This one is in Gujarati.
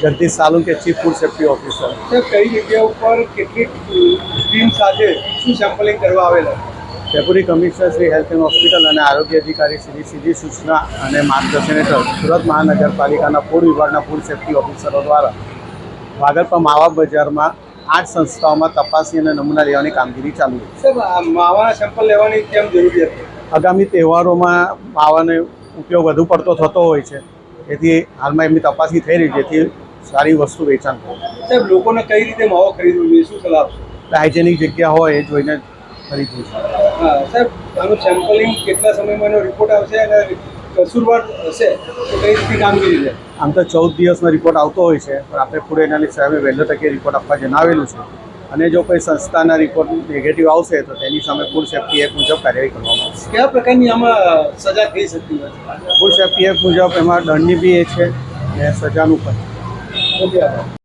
Jagdish Salunke chief food safety officer. કઈ જગ્યા ઉપર કેટલી ટીમ સાથે શું સેમ્પલિંગ કરવા આવેલા? Deputy commissioner Shri health and hospital અને આરોગ્ય અધિકારી શ્રી સીધી સૂચના અને માર્ગદર્શન હેઠળ સુરત મહાનગરપાલિકાના ફૂડ વિભાગના ફૂડ સેફ્ટી ઓફિસરો દ્વારા વાગલપા માવા બજારમાં આઠ સંસ્થાઓમાં તપાસી અને નમૂના લેવાની કામગીરી ચાલુ છે માવાના સેમ્પલ લેવાની કેમ જરૂરિયાત છે? આગામી તહેવારોમાં માવાનો ઉપયોગ વધુ પડતો થતો હોય છે. તેથી હાલમાં એમની તપાસી થઈ રહી છે જેથી સારી વસ્તુ વેચાણ થાય. સાહેબ લોકોને કઈ રીતે માવો ખરીદવો જોઈએ? શું સલાહ આપશો? હાઇજેનિક જગ્યા હોય એ જોઈને ખરીદવું છે. હા સાહેબ આનું સેમ્પલિંગ કેટલા સમયમાં એનો રિપોર્ટ આવશે અને કસૂરવાર હશે તો કઈ રીતે કામગીરી છે? આમ તો ચૌદ દિવસમાં રિપોર્ટ આવતો હોય છે પણ આપણે ફૂડ એનાલિસ્ટ સાહેબે વહેલો તકે રિપોર્ટ આપવા જણાવેલું છે. અને જો કોઈ સંસ્થાના રિપોર્ટ નેગેટિવ આવશે તો તેની સામે ફૂડ સેફ્ટી એક્ટ મુજબ કાર્યવાહી કરવામાં આવશે. કયા પ્રકારની આમાં સજા થઈ શકતી હોય ફૂડ સેફ્ટી એક્ટ મુજબ એમાં દંડની બી એ છે ને સજાનું પણ.